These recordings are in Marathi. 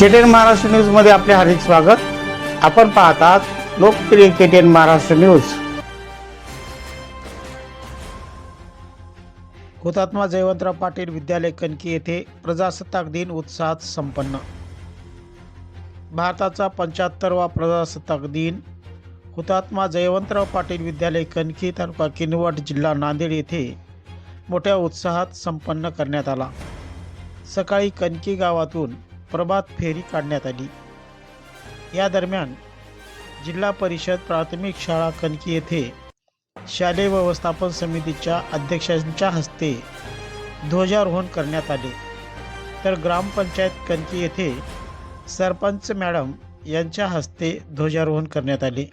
केटेन महाराष्ट्र न्यूजमध्ये आपले हार्दिक स्वागत. आपण पाहतात लोकप्रिय केटेन महाराष्ट्र न्यूज हुतात्मा जयवंतराव पाटील विद्यालय कणकी येथे प्रजासत्ताक दिन उत्साहात संपन्न. भारताचा पंच्याहत्तरवा प्रजासत्ताक दिन. हुतात्मा जयवंतराव पाटील विद्यालय कणकी तालुका किनवट जिल्हा नांदेड येथे मोठ्या उत्साहात संपन्न करण्यात आला. सकाळी कणकी गावातून प्रभात फेरी काढण्यात आली. या दरम्यान जिल्हा परिषद प्राथमिक शाळा कणकी येथे शालेय व्यवस्थापन समितीच्या अध्यक्षांच्या हस्ते ध्वजारोहण करण्यात आले. तर ग्रामपंचायत कणकी येथे सरपंच मॅडम यांच्या हस्ते ध्वजारोहण करण्यात आले.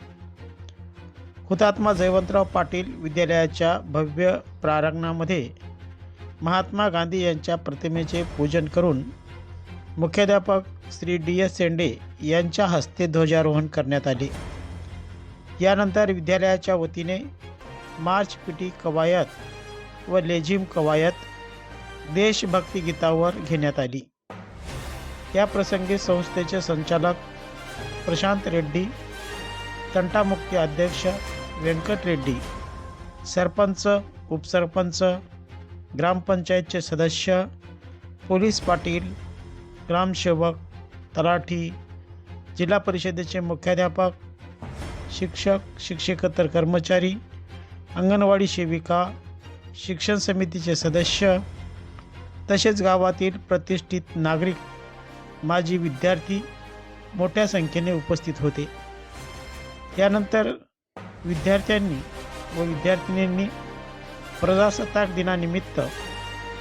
हुतात्मा जयवंतराव पाटील विद्यालयाच्या भव्य प्रारंगणामध्ये महात्मा गांधी यांच्या प्रतिमेचे पूजन करून मुख्याध्यापक श्री डी एस सेंडे यांच्या हस्ते ध्वजारोहण करण्यात आले. यानंतर विद्यालयाच्या वतीने मार्च पिटी कवायत व लेझिम कवायत देशभक्ती गीतावर घेण्यात आली. या प्रसंगी संस्थेचे संचालक प्रशांत रेड्डी तंटामुक्ती अध्यक्ष व्यंकट रेड्डी सरपंच उपसरपंच ग्रामपंचायतचे सदस्य पोलीस पाटील ग्रामसेवक तलाठी जिल्हा परिषदेचे मुख्याध्यापक शिक्षक शिक्षकेतर कर्मचारी अंगणवाडी सेविका शिक्षण समितीचे सदस्य तसेच गावातील प्रतिष्ठित नागरिक माजी विद्यार्थी मोठ्या संख्येने उपस्थित होते. यानंतर विद्यार्थ्यांनी व विद्यार्थिनींनी प्रजासत्ताक दिनानिमित्त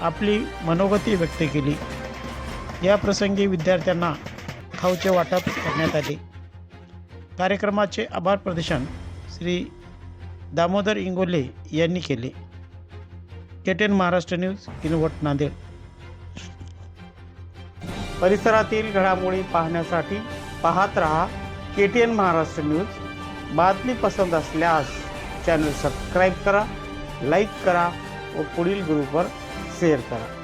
आपली मनोगती व्यक्त केली. या प्रसंगी विद्यार्थ्यांना खाऊचे वाटप करण्यात आले. कार्यक्रमाचे आभार प्रदर्शन श्री दामोदर इंगोले यांनी केले. केटेन महाराष्ट्र न्यूज किनवट नांदेड. परिसरातील घडामोडी पाहण्यासाठी पाहत रहा केटीएन महाराष्ट्र न्यूज. बातमी पसंत असल्यास चॅनल सबस्क्राईब करा लाईक करा व पुढील ग्रुपवर शेअर करा.